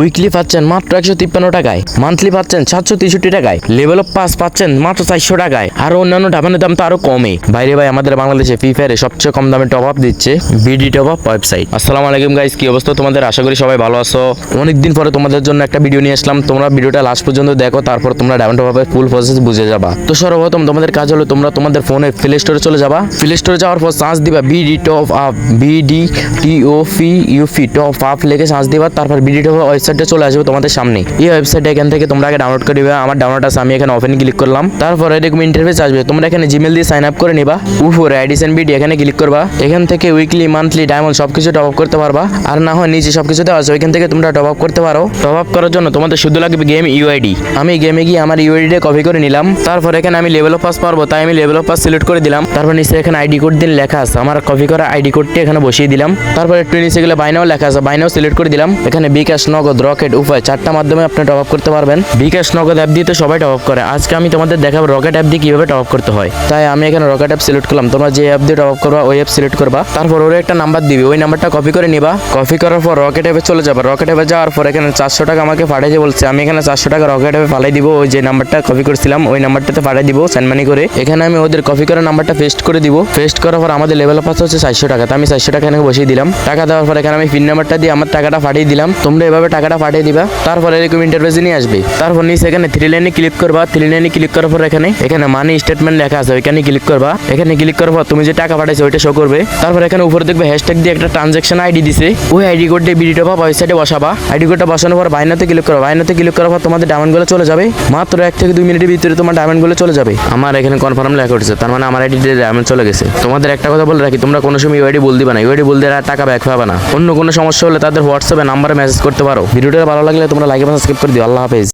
Weekly পাচ্ছেন মাত্র একশো তিপ্পান্ন টাকায়। মান্থলি পাচ্ছেন সাতশো তেষট্টি টাকায়। লেভেল অফ পাস পাচ্ছেন মাত্র চারশো টাকায়। আর অন্যান্য ডাবানের দাম তো আরও কমে। বাইরে ভাই, আমাদের বাংলাদেশে ফ্রি ফায়ারে সবচেয়ে কম দামে টপ আপ দিচ্ছে বিডি টপ আপ ওয়েবসাইট আসসালামু আলাইকুম গাইস কি অবস্থা তোমাদের? আশা করি সবাই ভালো আছো। অনেকদিন পরে তোমাদের জন্য একটা ভিডিও নিয়ে আসলাম। তোমরা ভিডিওটা লাস্ট পর্যন্ত দেখো, তারপর তোমরা ডায়মন্ড টপ আপের ফুল প্রসেস বুঝে যাবা। তো সর্বপ্রথম তোমাদের কাজ হলো, তোমরা তোমাদের ফোনে প্লে স্টোরে চলে যাবা। প্লে স্টোরে যাওয়ার পর সার্চ দিবা বিডি টপ আপ বিডি টি ও ফি ইউফি টপ আপ লিখে সার্চ দিবা, তারপর বিডি টপ ওয়েবসাইটে চলে আসবে তোমাদের সামনে এই ওয়েবসাইটে এখান থেকে তোমরা আগে ডাউনলোড করে দিবে আমার ডাউনলোড আছে, আমি এখানে ওপেন ক্লিক করলাম। তারপরে এরকম ইন্টারফেস আসবে। তোমরা এখানে জিমেল দিয়ে সাইন আপ করে নিবা। উপরে আইডিসেন বিডি এখানে ক্লিক করবা। এখান থেকে উইকলি মান্থলি ডায়মন্ড সবকিছু টপ আপ করতে পারবা। আর না হয় নিচে সবকিছু দেওয়া আছে, ওইখান থেকে তোমরা টপ আপ করতে পারো। টপ আপ করার জন্য তোমাদের শুধু লাগবে গেম ইউআইডি আমি গেমে গিয়ে আমার ইউআইডিটা কপি করে নিলাম। তারপর এখানে আমি লেভেল অফ পাস পারব, তাই আমি লেভেল অফ পাস সিলেক্ট করে দিলাম। তারপর নিচে এখানে আইডি কোড দিন লেখা আছে। আমার কপি করা আইডি কোডটি এখানে বসিয়ে দিলাম। তারপর একটু নিচে গেলে বাইনাও লেখা আছে। বাইনাও সিলেক্ট করে দিলাম। এখানে বিকাশ, নগদ রকেট উপায় চারটা মাধ্যমে আপনি টপ আপ করতে পারবেন। বিকাশ নগদ অ্যাপ দিয়ে তো সবাই টপ আপ করে। আজকে আমি তোমাদের দেখাবো রকেট অ্যাপ দিয়ে কীভাবে টপ আপ করতে হয়। তাই আমি এখানে রকেট অ্যাপ সিলেক্ট করলাম। তোমরা যে অ্যাপ দিয়ে টপ আপ করবা, ওই অ্যাপ সিলেক্ট করবা। তারপর ওর একটা নাম্বার দিবি। ওই নাম্বারটা কপি করে নিবা। কপি করার পর রকেট অ্যাপে চলে যাবে। রকেট অ্যাপে যাওয়ার পর এখানে চারশো টাকা আমাকে পাঠিয়ে বলছে, আমি এখানে চারশো টাকা রকেট অ্যাপে পাঠিয়ে দিব। ওই যে নাম্বারটা কপি করেছিলাম, ওই নাম্বারটাতে পাঠিয়ে দিব সেন্ড মানি করে। এখানে আমি ওদের কপি করার নাম্বারটা পেস্ট করে দিব। পেস্ট করার পর আমাদের লেভেল পাস হচ্ছে চারশো টাকা। তো আমি চারশো টাকা এখানে বসিয়ে দিলাম। টাকা দেওয়ার পর এখানে আমি পিন নাম্বারটা দিয়ে আমার টাকাটা পাঠিয়ে দিলাম। তোমরা এভাবে টাকাটা পাঠিয়ে দিবা। তারপরে এরকম ইন্টারভেসে নিয়ে আসবে। তারপর নিচে এখানে থ্রি লাইনে ক্লিক করবা। থ্রি লাইনে ক্লিক করার পর এখানে এখানে মানি স্টেটমেন্ট লেখা আছে, ওইখানে ক্লিক করবা। এখানে ক্লিক করার পর তুমি যে টাকা পাঠাইছো, ওইটা শো করবে। তারপর এখানে উপরে দেখবে হ্যাশট্যাগ দিয়ে একটা ট্রানজাকশন আইডি দিছে। ওই আইডি কোড দিয়ে বিডিটা বা ওয়েবসাইটে বসাবা। আইডি কোডটা বসানোর পর বাইনাতে ক্লিক করো বাইনাতে ক্লিক করার পর তোমাদের ডায়মন্ডগুলো চলে যাবে। মাত্র এক থেকে দুই মিনিটের ভিতরে তোমার ডায়মন্ডগুলো চলে যাবে। আমার এখানে কনফার্ম লেখা উঠছে। তার মানে আমার আইডি ডায়মন্ড চলে গেছে। তোমাদের একটা কথা বলে রাখি, তোমরা কোনো সময় ইউআইডি বল দিবা না। ইউআইডি বল দিয়ে টাকা ব্যাক পাবে না। অন্য কোনো সমস্যা হলে তাদের হোয়াটসঅ্যাপে নাম্বারে মেসেজ করতে পারো। ভিডিওটা ভালো লাগলে তোমরা লাইক এবং সাবস্ক্রাইব করে দিও। আল্লাহ হাফেজ।